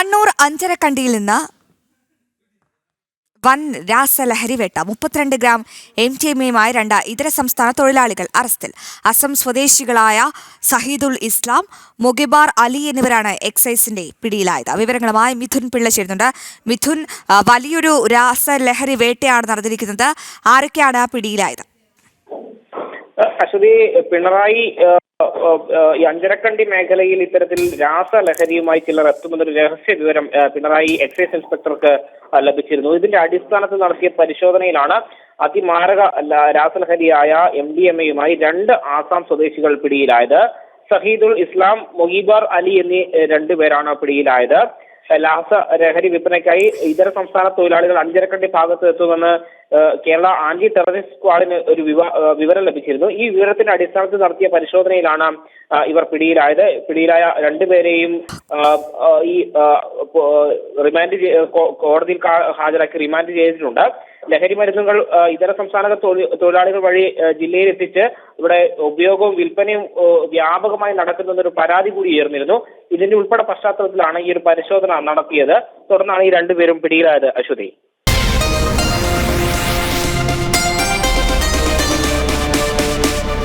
കണ്ണൂർ അഞ്ചരക്കണ്ടിയിൽ നിന്ന് വൻ രാസലഹരിവേട്ട മുപ്പത്തിരണ്ട് ഗ്രാം എം ടി എമ്മയുമായി രണ്ട് ഇതര സംസ്ഥാന തൊഴിലാളികൾ അറസ്റ്റിൽ. അസം സ്വദേശികളായ സഹീദുൽ ഇസ്ലാം മൊഗിബാർ അലി എന്നിവരാണ് എക്സൈസിന്റെ പിടിയിലായത്. വിവരങ്ങളുമായി മിഥുൻ പിള്ള ചേരുന്നുണ്ട്. മിഥുൻ വലിയൊരു രാസലഹരി വേട്ടയാണ് നടന്നിരിക്കുന്നത്. ആരൊക്കെയാണ് പിടിയിലായത്? പിണറായി ഈ അഞ്ചരക്കണ്ടി മേഖലയിൽ ഇത്തരത്തിൽ രാസലഹരിയുമായി ചിലർ എത്തുമെന്നൊരു രഹസ്യ വിവരം പിണറായി എക്സൈസ് ഇൻസ്പെക്ടർക്ക് ലഭിച്ചിരുന്നു. ഇതിന്റെ അടിസ്ഥാനത്തിൽ നടത്തിയ പരിശോധനയിലാണ് അതിമാരക രാസലഹരിയായ എം ഡി എം എയുമായി രണ്ട് ആസാം സ്വദേശികൾ പിടിയിലായത്. സഹീദുൽ ഇസ്ലാം മൊഹീബാർ അലി എന്നീ രണ്ടു രണ്ടുപേരാണ് പിടിയിലായത്. ലാസ ലഹരി വിൽപ്പനയ്ക്കായി ഇതര സംസ്ഥാന തൊഴിലാളികൾ അഞ്ചരക്കണ്ടി ഭാഗത്ത് എത്തുമെന്ന് കേരള ആന്റി ടെററിസ്റ്റ് സ്ക്വാഡിന് ഒരു വിവ- വിവരം ലഭിച്ചിരുന്നു. ഈ വിവരത്തിന്റെ അടിസ്ഥാനത്തിൽ നടത്തിയ പരിശോധനയിലാണ് ഇവർ പിടിയിലായത്. പിടിയിലായ രണ്ടുപേരെയും ഈ റിമാൻഡ് കോടതിയിൽ ഹാജരാക്കി റിമാൻഡ് ചെയ്തിട്ടുണ്ട്. ലഹരി മരുന്നുകൾ ഇതര സംസ്ഥാന തൊഴിലാളികൾ വഴി ജില്ലയിൽ എത്തിച്ച് ഇവിടെ ഉപയോഗവും വിൽപ്പനയും വ്യാപകമായി നടക്കുന്നൊരു പരാതി കൂടി ഉയർന്നിരുന്നു. ഇതിന്റെ ഉൾപ്പെടെ പശ്ചാത്തലത്തിലാണ് ഈ ഒരു പരിശോധന നടത്തിയത്. തുടർന്നാണ് ഈ രണ്ടുപേരും പിടിയിലായത് അശ്വതി.